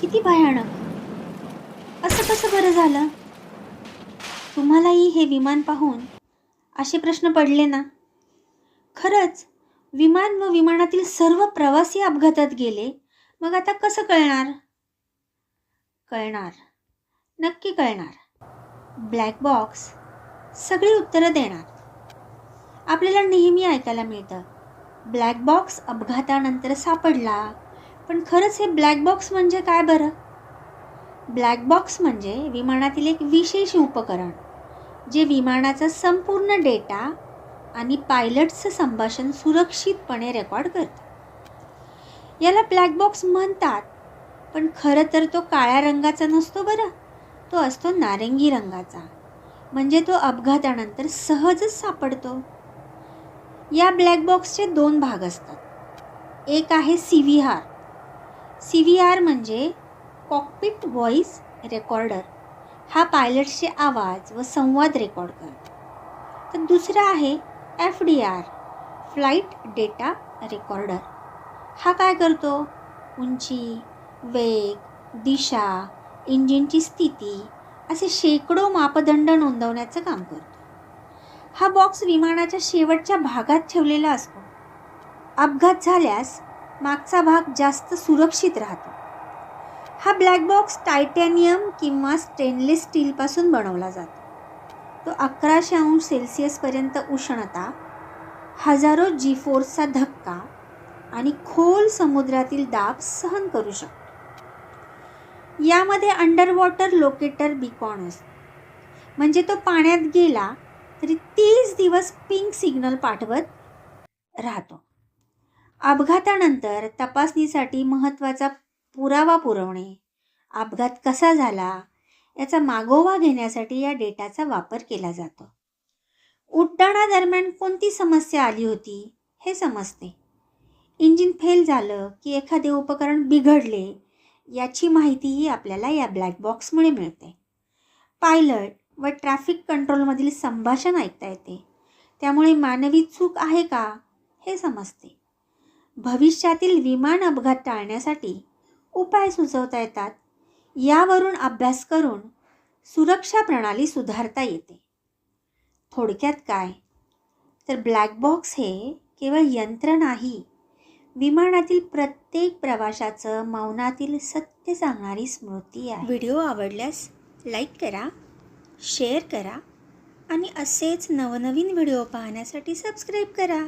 किती भयानक. असं कसं बरं झालं? तुम्हालाही हे विमान पाहून असे प्रश्न पडले ना? खरंच विमान व विमानातील सर्व प्रवासी अपघातात गेले. मग आता कसं कळणार? कळणार. नक्की कळणार. ब्लॅक बॉक्स सगळी उत्तरं देणार. आपल्याला नेहमी ऐकायला मिळतं. ब्लॅक बॉक्स अपघातानंतर सापडला. पण खरंच हे ब्लॅक बॉक्स म्हणजे काय बरं? ब्लॅक बॉक्स म्हणजे विमानातील एक विशेष उपकरण जे विमानाचा संपूर्ण डेटा आणि पायलटचं संभाषण सुरक्षितपणे रेकॉर्ड करतं. याला ब्लॅक बॉक्स म्हणतात पण खरं तर तो काळ्या रंगाचा नसतो बरं. तो असतो नारंगी रंगाचा म्हणजे तो अपघातानंतर सहजच सापडतो. या ब्लॅक बॉक्सचे दोन भाग असतात. एक आहे C V R C V R म्हणजे कॉकपिट व्हॉइस रेकॉर्डर. हा पायलटचे आवाज व संवाद रेकॉर्ड करतो. तर दुसरा आहे F D R flight data recorder. हा काय करतो? उंची वेग दिशा इंजिनची स्थिती असे शेकडो मापदंड नोंदवण्याचं काम करतो. हा बॉक्स विमानाच्या शेवटच्या भागात ठेवलेला असतो. अपघात झाल्यास मागचा भाग जास्त सुरक्षित राहतो. हा ब्लॅक बॉक्स टायटॅनियम किंवा स्टेनलेस स्टीलपासून बनवला जातो. तो अकराशे अंश सेल्सिअसपर्यंत उष्णता हजारो जी फोर्सचा धक्का आणि खोल समुद्रातील दाब सहन करू शकतो. यामध्ये अंडरवॉटर लोकेटर बिकॉन असतो. म्हणजे तो पाण्यात गेला तरी तीस दिवस पिंक सिग्नल पाठवत राहतो. अपघातानंतर तपासणीसाठी महत्त्वाचा पुरावा पुरवणे. अपघात कसा झाला? याचा मागोवा घेण्यासाठी या डेटाचा वापर केला जातो. उड्डाणादरम्यान कोणती समस्या आली होती हे समजते. इंजिन फेल झालं की एखादे उपकरण बिघडले याची माहितीही आपल्याला या ब्लॅक बॉक्समुळे मिळते. पायलट व ट्रॅफिक कंट्रोलमधील संभाषण ऐकता येते. त्यामुळे मानवी चूक आहे का हे समजते. भविष्यातील विमान अपघात टाळण्यासाठी उपाय सुचवता येतात. यावरून अभ्यास करून सुरक्षा प्रणाली सुधारता येते. थोडक्यात काय? तर ब्लॅक बॉक्स हे केवळ यंत्र नाही विमानातील प्रत्येक प्रवाशाचं मौनातील सत्य सांगणारी स्मृती आहे. व्हिडिओ आवडल्यास लाईक करा शेअर करा आणि असेच नवनवीन व्हिडिओ पाहण्यासाठी सबस्क्राईब करा.